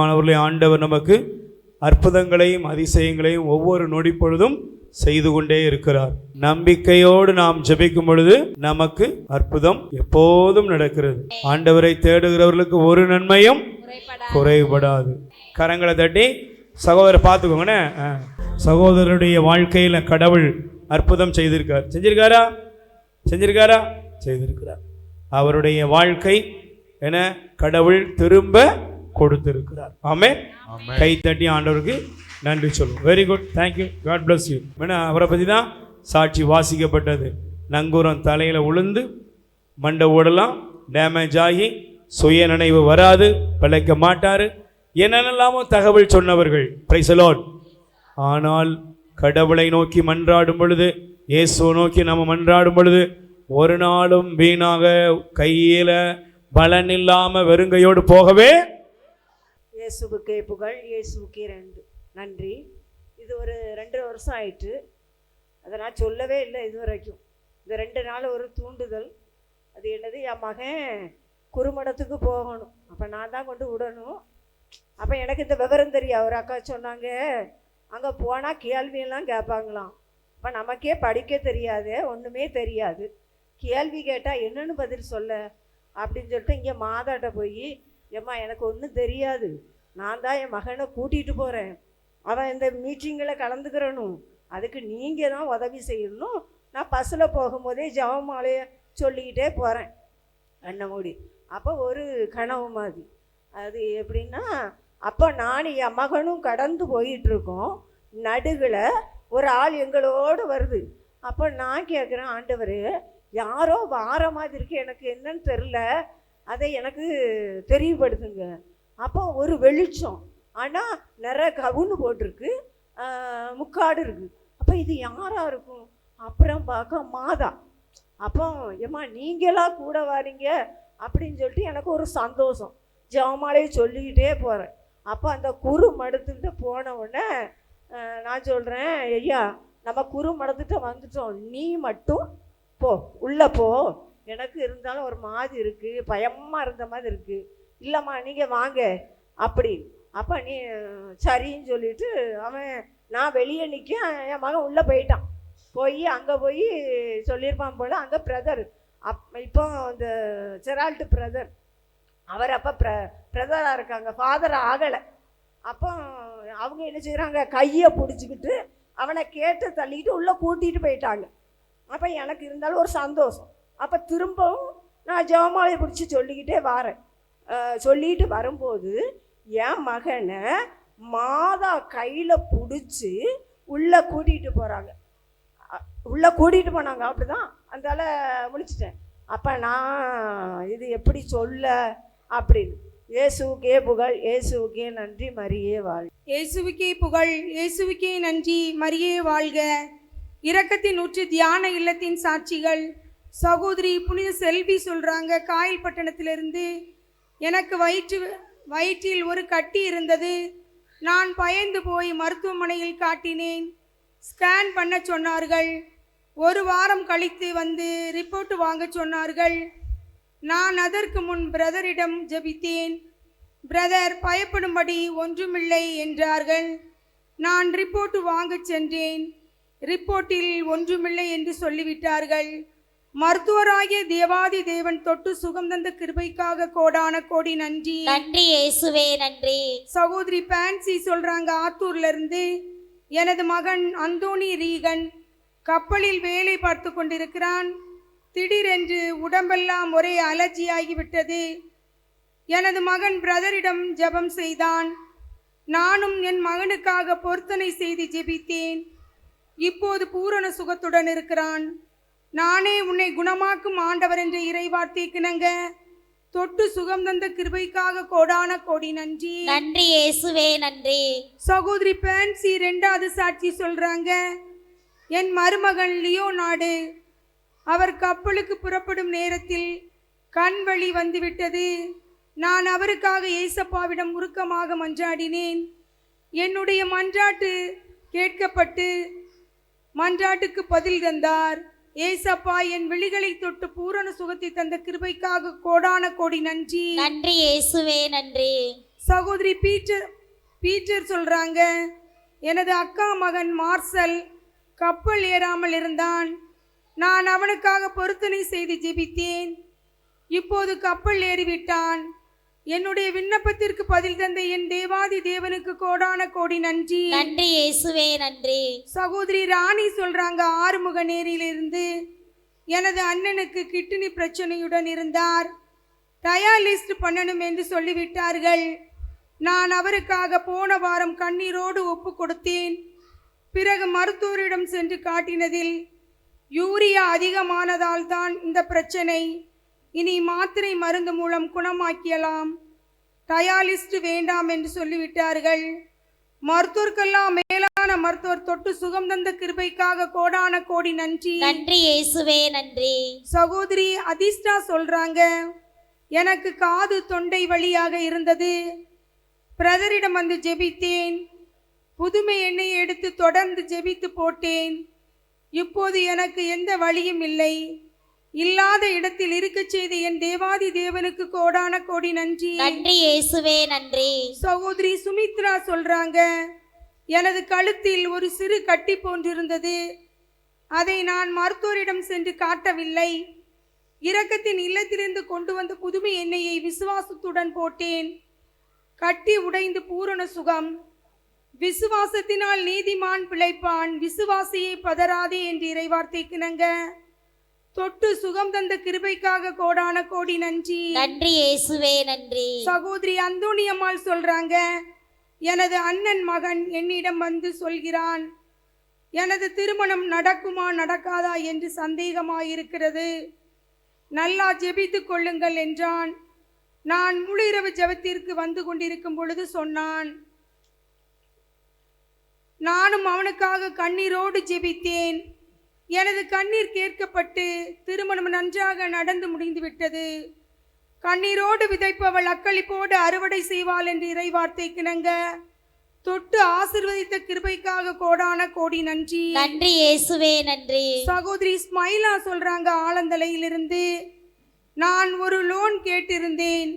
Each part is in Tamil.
மாணவர்களே ஆண்டவர் நமக்கு அற்புதங்களையும் அதிசயங்களையும் ஒவ்வொரு நொடி பொழுதும் செய்து கொண்டே இருக்கிறார். நம்பிக்கையோடு நாம் ஜபிக்கும் பொழுது நமக்கு அற்புதம் எப்போதும் நடக்கிறது. ஆண்டவரை தேடுகிறவர்களுக்கு ஒரு நன்மையும் குறைபடாது. கரங்களை தட்டி சகோதரர் பார்த்துக்கோங்கண்ணே. ஆ. சகோதரருடைய வாழ்க்கையில் கடவுள் அற்புதம் செய்திருக்கார். செஞ்சிருக்காரா? செஞ்சிருக்காரா? செய்திருக்கிறார். அவருடைய வாழ்க்கை என கடவுள் திரும்ப கொடுத்திருக்கிறார். ஆமே கை தட்டி ஆண்டவருக்கு நன்றி சொல்லுவோம். Very good thank you God bless you வேணா அவரை பற்றி தான் சாட்சி வாசிக்கப்பட்டது. நங்கூரம் தலையில் உளுந்து மண்டை ஓடலாம் டேமேஜ் ஆகி சுய நினைவு வராது பிழைக்க மாட்டார். என்னென்னலாமோ தகவல் சொன்னவர்கள். பிரைசலோன் ஆனால் கடவுளை நோக்கி மன்றாடும் பொழுது இயேசுவை நோக்கி நம்ம மன்றாடும் பொழுது ஒரு நாளும் வீணாக கையில பலன் இல்லாம வெறுங்கையோடு போகவே இயேசுவுக்கே புகழ் இயேசுக்கே ரெண்டு நன்றி. இது ஒரு ரெண்டு வருஷம் ஆயிட்டு அதை நான் சொல்லவே இல்லை இது வரைக்கும் இந்த ரெண்டு நாள் ஒரு தூண்டுதல். அது என்னது என் மகன் குறுமடத்துக்கு போகணும். அப்போ நான் தான் கொண்டு விடணும். அப்போ எனக்கு இந்த விவரம் தெரியும். அவர் அக்கா சொன்னாங்க அங்கே போனால் கேள்வியெல்லாம் கேட்பாங்களாம். அப்போ நமக்கே படிக்க தெரியாது ஒன்றுமே தெரியாது. கேள்வி கேட்டால் என்னன்னு பதில் சொல்ல? அப்படின்னு சொல்லிட்டு இங்கே மாதாட்ட போய் ஏம்மா எனக்கு ஒன்றும் தெரியாது. நான் தான் என் மகனை கூட்டிகிட்டு போகிறேன் அவன் இந்த மீட்டிங்கில் கலந்துக்கிறணும். அதுக்கு நீங்கள் தான் உதவி செய்யணும். நான் பஸ்ஸில் போகும்போதே ஜெபமாலையை சொல்லிக்கிட்டே போகிறேன் கண்ணை மூடி. அப்போ ஒரு கனவு மாதிரி. அது எப்படின்னா அப்போ நான் என் மகனும் கடந்து போயிட்டுருக்கோம். நடுவில் ஒரு ஆள் எங்களோடு வருது. அப்போ நான் கேட்குறேன் ஆண்டவர் யாரோ வார மாதிரி இருக்கு. எனக்கு என்னன்னு தெரில அதை எனக்கு தெரியப்படுத்துங்க. அப்போ ஒரு வெளிச்சம். ஆனால் நிறைய கவுன்னு போட்டிருக்கு. முக்காடு இருக்குது அப்போ இது யாராக இருக்கும்? அப்புறம் பார்க்க மாதா. அப்போ ஏம்மா நீங்களா கூட வரீங்க? அப்படின்னு சொல்லிட்டு எனக்கு ஒரு சந்தோஷம். ஜெவமாலையை சொல்லிக்கிட்டே போகிறேன் அப்போ அந்த குரு மடத்துக்கிட்ட போன உடனே நான் சொல்கிறேன் ஐயா நம்ம குரு மடத்துக்கிட்ட வந்துட்டோம். நீ மட்டும் போ. உள்ளே போ. எனக்கு இருந்தாலும் ஒரு மாதிரி இருக்குது பயமாக இருந்த மாதிரி இருக்குது இல்லைம்மா நீங்கள் வாங்க. அப்படி. அப்போ நீ சரின்னு சொல்லிட்டு அவன் நான் வெளியே நிற்க என் மகன் உள்ளே போயிட்டான். போய் அங்கே போய் சொல்லியிருப்பான் போல் அங்கே பிரதர் அப் இப்போ இந்த செரால்ட்டு பிரதர் அவர் அப்போ ப்ர பிரதராக இருக்காங்க. ஃபாதர் ஆகலை. அப்போ அவங்க என்ன செய்கிறாங்க கையை பிடிச்சிக்கிட்டு அவனை கேட்டு தள்ளிக்கிட்டு உள்ளே கூட்டிகிட்டு போயிட்டாங்க. அப்போ எனக்கு இருந்தாலும் ஒரு சந்தோஷம். அப்போ திரும்பவும் நான் ஜெவமாலையை பிடிச்சி சொல்லிக்கிட்டே வரேன். சொல்லிட்டு வரும்போது என் மகனை மாதா கையில் பிடிச்சி உள்ளே கூட்டிகிட்டு போகிறாங்க உள்ளே கூட்டிகிட்டு போனாங்க. அப்படிதான் அந்தால முடிச்சிட்டேன் அப்போ நான் இது எப்படி சொல்ல? அப்படின்னு. இயேசுக்கே புகழ் இயேசுக்கே நன்றி மரியே வாழ் இயேசுவுக்கே புகழ் இயேசுவுக்கே நன்றி மரியே வாழ்க. இரக்கத்தின் ஊற்று தியான இல்லத்தின் சாட்சிகள். சகோதரி புனித செல்வி சொல்கிறாங்க காயல் பட்டணத்திலிருந்து எனக்கு வயிற்று வயிற்றில் ஒரு கட்டி இருந்தது. நான் பயந்து போய் மருத்துவமனையில் காட்டினேன். ஸ்கேன் பண்ண சொன்னார்கள். ஒரு வாரம் கழித்து வந்து ரிப்போர்ட் வாங்க சொன்னார்கள். நான் அதற்கு முன் பிரதரிடம் ஜெபித்தேன். பிரதர் பயப்படும்படி ஒன்றுமில்லை என்றார்கள். நான் ரிப்போர்ட் வாங்கச் சென்றேன். ரிப்போர்ட்டில் ஒன்றுமில்லை என்று சொல்லிவிட்டார்கள். மருத்துவராகிய தேவாதி தேவன் தொட்டு சுகம் தந்த கிருபைக்காக கோடான கோடி நன்றி. நன்றி இயேசுவே நன்றி. சகோதரி பான்சி சொல்றாங்க ஆத்தூர்ல இருந்து எனது மகன் அந்தோணி ரீகன் கப்பலில் வேலை பார்த்து கொண்டிருக்கிறான். திடீரென்று உடம்பெல்லாம் ஒரே அலர்ஜியாகிவிட்டது. எனது மகன் பிரதரிடம் ஜெபம் செய்தான். நானும் என் மகனுக்காக பொருத்தனை செய்து ஜெபித்தேன். இப்போது பூரண சுகத்துடன் இருக்கிறான். நானே உன்னை குணமாக்கும் ஆண்டவர் என்ற இறைவார்த்தை கிணங்க தொட்டு சுகம் தந்த கிருபைக்காக கோடான கோடி நன்றி. நன்றி இயேசுவே நன்றி. சகோதரி பேன்சி ரெண்டாவது சாட்சி சொல்றாங்க என் மருமகன் லியோ நாடு அவர் கப்பலுக்கு புறப்படும் நேரத்தில் கண் வழி வந்துவிட்டது. நான் அவருக்காக ஏசப்பாவிடம் உருக்கமாக மன்றாடினேன். என்னுடைய மன்றாட்டு கேட்கப்பட்டு மன்றாட்டுக்கு பதில் தந்தார். ஏசப்பா என் விழிகளை தொட்டு பூரண சுகத்தை தந்த கிருபைக்காக கோடான கோடி நன்றி. நன்றி இயேசுவே நன்றி. சகோதரி பீட்டர் பீட்டர் சொல்றாங்க எனது அக்கா மகன் மார்சல் கப்பல் ஏறாமல் இருந்தான். நான் அவனுக்காக பொருத்தனை செய்து ஜெபித்தேன். இப்போது கப்பல் ஏறிவிட்டான். என்னுடைய விண்ணப்பத்திற்கு பதில் தந்த என் தேவாதி தேவனுக்கு கோடான கோடி நன்றி. நன்றி இயேசுவே நன்றி. சகோதரி ராணி சொல்றாங்க ஆறுமுக நேரிலிருந்து எனது அண்ணனுக்கு கிட்னி பிரச்சனையுடன் இருந்தார். டயாலிஸ்ட் பண்ணணும் என்று சொல்லிவிட்டார்கள். நான் அவருக்காக போன வாரம் கண்ணீரோடு ஒப்பு கொடுத்தேன். பிறகு மருத்துவரிடம் சென்று காட்டினதில் யூரியா அதிகமானதால் தான் இந்த பிரச்சனை. இனி மாத்திரை மருந்து மூலம் குணமாக்கியலாம். டயாலிஸ்ட் வேண்டாம் என்று சொல்லிவிட்டார்கள். மருத்துவர்க்கெல்லாம் மேலான மருத்துவர் தொட்டு சுகம் தந்த கிருபைக்காக கோடான கோடி நன்றி. நன்றி இயேசுவே நன்றி. சகோதரி அதிர்ஷ்டா சொல்றாங்க எனக்கு காது தொண்டை வழியாக இருந்தது. பிரதரிடம் வந்து ஜெபித்தேன். புதுமை எண்ணெயை எடுத்து தொடர்ந்து ஜெபித்து போட்டேன். இப்போது எனக்கு எந்த வழியும் இல்லை. இல்லாத இடத்தில் இருக்கச் செய்த என் தேவாதி தேவனுக்கு கோடான கோடி நன்றி. நன்றி இயேசுவே நன்றி. சகோதரி சுமித்ரா சொல்றாங்க எனது கழுத்தில் ஒரு சிறு கட்டி போன்றிருந்தது. அதை நான் மருத்துவரிடம் சென்று காட்டவில்லை. இரக்கத்தின் இல்லத்திலிருந்து கொண்டு வந்த புதுமை எண்ணெயை விசுவாசத்துடன் போட்டேன். கட்டி உடைந்து பூரண சுகம். விசுவாசத்தினால் நீதிமான் பிழைப்பான். விசுவாசியை பதறாதே என்று இறைவார்த்தைக்கு நங்க தொட்டு சுகம் தந்த கிருபைக்காக கோடான கோடி நன்றி. நன்றி இயேசுவே நன்றி. சகோதரி அந்தோணியம்மாள் சொல்றாங்க எனது அண்ணன் மகன் என்னிடம் வந்து சொல்கிறான் எனது திருமணம் நடக்குமா நடக்காதா என்று சந்தேகமாயிருக்கிறது. நல்லா ஜெபித்துக் கொள்ளுங்கள் என்றான். நான் முழு இரவு ஜெபத்திற்கு வந்து கொண்டிருக்கும் பொழுது சொன்னான் நானும் அவனுக்காக கண்ணீரோடு ஜெபித்தேன். எனது கண்ணீர் கேட்கப்பட்டு திருமணம் நன்றாக நடந்து முடிந்துவிட்டது. கண்ணீரோடு விதைப்பவள் அக்களிப்போடு அறுவடை செய்வாள் என்று இறைவார்த்தை கிணங்க தொட்டு ஆசிர்வதித்த கிருபைக்காக கோடான கோடி நன்றி. நன்றி இயேசுவே நன்றி. சகோதரி ஸ்மைலா சொல்றாங்க ஆலந்தலையிலிருந்து நான் ஒரு லோன் கேட்டிருந்தேன்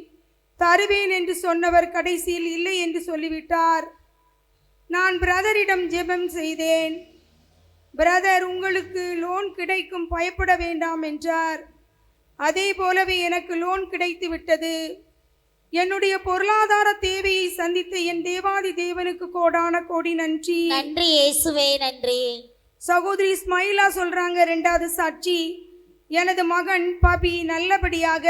தருவேன் என்று சொன்னவர் கடைசியில் இல்லை என்று சொல்லிவிட்டார். நான் பிரதரிடம் ஜெபம் செய்தேன். பிரதர் உங்களுக்கு லோன் கிடைக்கும் பயப்பட வேண்டாம் என்றார். அதே போலவே எனக்கு லோன் கிடைத்து விட்டது. என்னுடைய பொருளாதார தேவையை சந்தித்த என் தேவாதி தேவனுக்கு கோடான கோடி நன்றி. நன்றி இயேசுவே நன்றி. சகோதரி ஸ்மைலா சொல்றாங்க ரெண்டாவது சாட்சி. எனது மகன் பபி நல்லபடியாக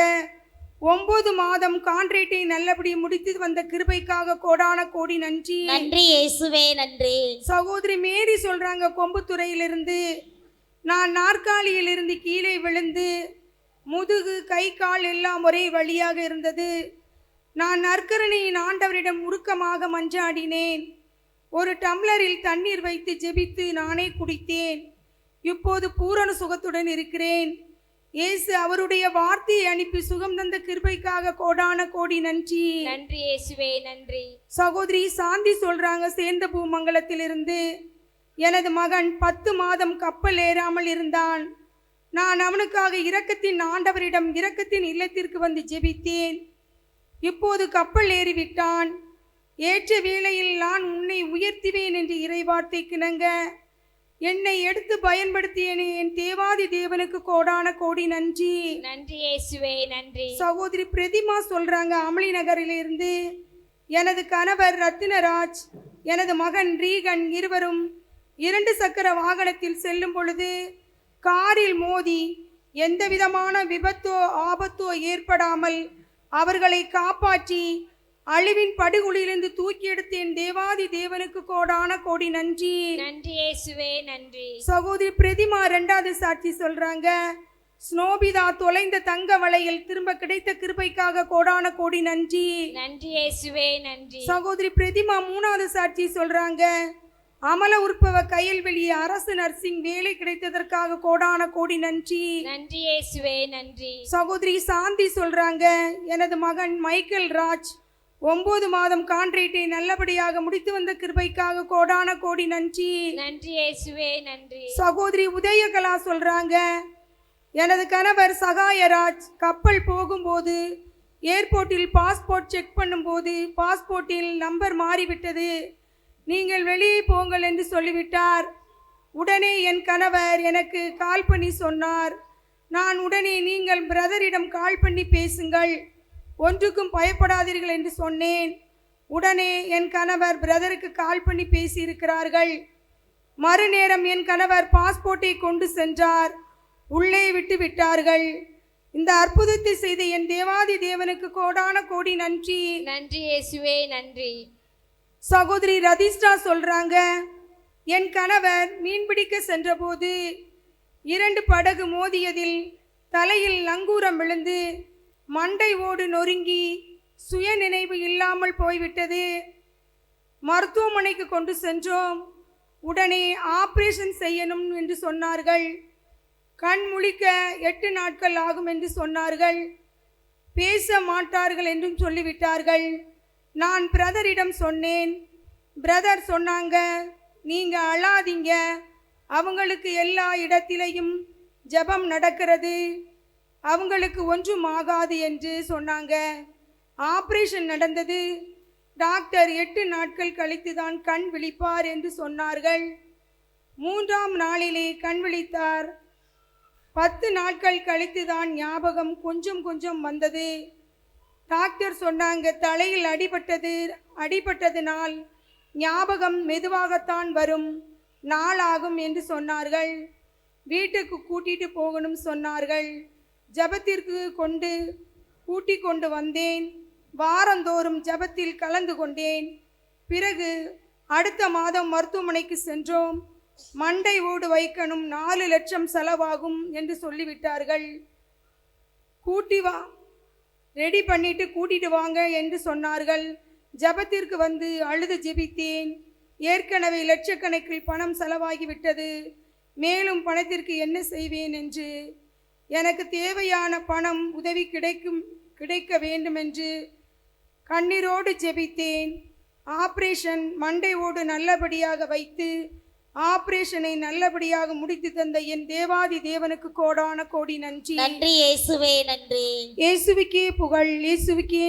ஒன்பது மாதம் கான்ட்ரேட்டை நல்லபடி முடித்து வந்த கிருபைக்காக கோடான கோடி நன்றி. நன்றி இயேசுவே நன்றி. சகோதரி மேரி சொல்றாங்க கொம்புத்துறையிலிருந்து. நான் நாற்காலியிலிருந்து கீழே விழுந்து முதுகு கை கால் எல்லாம் ஒரே வழியாக இருந்தது. நான் நற்கரணியின் ஆண்டவரிடம் உருக்கமாக மஞ்சாடினேன். ஒரு டம்ளரில் தண்ணீர் வைத்து ஜெபித்து நானே குடித்தேன். இப்போது பூரண சுகத்துடன் இருக்கிறேன். இயேசு அவருடைய வார்த்தையை அனுப்பி சுகம் தந்த கிருபைக்காக கோடான கோடி நன்றி. நன்றி இயேசுவே நன்றி. சகோதரி சாந்தி சொல்றாங்க சேர்ந்த பூமங்கலத்திலிருந்து. எனது மகன் பத்து மாதம் கப்பல் ஏறாமல் இருந்தான். நான் அவனுக்காக இரக்கத்தின் ஆண்டவரிடம் இரக்கத்தின் இல்லத்திற்கு வந்து ஜெபித்தேன். இப்போது கப்பல் ஏறிவிட்டான். ஏற்ற வேளையில் நான் உன்னை உயர்த்துவேன் என்று இறைவார்த்தை கிணங்க. என்னை எடுத்து பயன்படுத்தியனே என் தேவாதி தேவனுக்கு கோடான கோடி நன்றி. நன்றி இயேசுவே நன்றி. சகோதரி பிரதிமா சொல்றாங்க அமளி நகரிலிருந்து எனது கணவர் ரத்தினராஜ் எனது மகன் ரீகன் இருவரும் இரண்டு சக்கர வாகனத்தில் செல்லும் பொழுது காரில் மோதி எந்த விதமான விபத்தோ ஆபத்தோ ஏற்படாமல் அவர்களை காப்பாற்றி அழிவின் படுகொலியிலிருந்து தூக்கி எடுத்தேன். தேவாதி தேவனுக்கு கோடான கோடி நன்றி. நன்றி இயேசுவே நன்றி. சகோதரி பிரதிமா ரெண்டாவது சாட்சி சொல்றாங்க. ஸ்னோபிதா தொலைந்த தங்க வளையல் திரும்ப கிடைத்த கிருபைக்காக கோடான கோடி நன்றி. நன்றி இயேசுவே நன்றி. சகோதரி பிரதிமா மூணாவது சாட்சி சொல்றாங்க. அமல உற்பவ கயல்வெளி அரசு நர்சிங் வேலை கிடைத்ததற்காக கோடான கோடி நன்றி. நன்றி இயேசுவே நன்றி. சகோதரி சாந்தி சொல்றாங்க. எனது மகன் மைக்கேல் ராஜ் ஒன்பது மாதம் கான்ட்ரேட்டை நல்லபடியாக முடித்து வந்த கிருபைக்காக கோடான கோடி நன்றி. நன்றி இயேசுவே நன்றி. சகோதரி உதயகலா சொல்றாங்க எனது கணவர் சகாயராஜ் கப்பல் போகும்போது ஏர்போர்ட்டில் பாஸ்போர்ட் செக் பண்ணும்போது பாஸ்போர்ட்டில் நம்பர் மாறிவிட்டது. நீங்கள் வெளியே போங்கள் என்று சொல்லிவிட்டார். உடனே என் கணவர் எனக்கு கால் பண்ணி சொன்னார் நான் உடனே நீங்கள் பிரதரிடம் கால் பண்ணி பேசுங்கள். ஒன்றுக்கும் பயப்படாதீர்கள் என்று சொன்னேன். உடனே என் கணவர் பிரதருக்கு கால் பண்ணி பேசியிருக்கிறார்கள். மறுநேரம் என் கணவர் பாஸ்போர்ட்டை கொண்டு சென்றார். உள்ளே விட்டு விட்டார்கள். இந்த அற்புதத்தை செய்த என் தேவாதி தேவனுக்கு கோடான கோடி நன்றி. நன்றி இயேசுவே நன்றி. சகோதரி ரதிஷ்டா சொல்றாங்க என் கணவர் மீன்பிடிக்க சென்றபோது இரண்டு படகு மோதியதில் தலையில் நங்கூரம் விழுந்து மண்டை ஓடு நொறுங்கி சுய நினைவு இல்லாமல் போய்விட்டது. மருத்துவமனைக்கு கொண்டு சென்றோம். உடனே ஆப்ரேஷன் செய்யணும் என்று சொன்னார்கள். கண் முழிக்க எட்டு நாட்கள் ஆகும் என்று சொன்னார்கள். பேச மாட்டார்கள் என்றும் சொல்லிவிட்டார்கள். நான் பிரதரிடம் சொன்னேன். பிரதர் சொன்னாங்க நீங்கள் அழாதீங்க. அவங்களுக்கு எல்லா இடத்திலையும் ஜெபம் நடக்கிறது. அவங்களுக்கு ஒன்றும் ஆகாது என்று சொன்னாங்க. ஆப்ரேஷன் நடந்தது. டாக்டர் எட்டு நாட்கள் கழித்து தான் கண் விழிப்பார் என்று சொன்னார்கள். மூன்றாம் நாளிலே கண் விழித்தார். பத்து நாட்கள் கழித்து தான் ஞாபகம் கொஞ்சம் கொஞ்சம் வந்தது. டாக்டர் சொன்னாங்க தலையில் அடிபட்டது அடிபட்டதினால் ஞாபகம் மெதுவாகத்தான் வரும். நாளாகும் என்று சொன்னார்கள். வீட்டுக்கு கூட்டிட்டு போகணும் சொன்னார்கள். ஜெபத்திற்கு கொண்டு கூட்டி கொண்டு வந்தேன். வாரந்தோறும் ஜெபத்தில் கலந்து கொண்டேன். பிறகு அடுத்த மாதம் மருத்துவமனைக்கு சென்றோம். மண்டை ஓடு வைக்கணும் நாலு லட்சம் செலவாகும் என்று சொல்லிவிட்டார்கள். கூட்டி வா ரெடி பண்ணிட்டு கூட்டிட்டு வாங்க என்று சொன்னார்கள். ஜெபத்திற்கு வந்து அழுது ஜெபித்தேன். ஏற்கனவே லட்சக்கணக்கில் பணம் செலவாகிவிட்டது. மேலும் பணத்திற்கு என்ன செய்வேன் என்று எனக்கு தேவையான பணம் உதவி கிடைக்கும் கிடைக்க வேண்டும் என்று கண்ணீரோடு ஜெபித்தேன். ஆபரேஷன் மண்டை ஓடு நல்லபடியாக வைத்து ஆபரேஷனை நல்லபடியாக முடித்து தந்த என் தேவாதி தேவனுக்கு கோடான கோடி நன்றி. நன்றி இயேசுவே நன்றி. இயேசுவுக்கே புகழ் இயேசுவுக்கே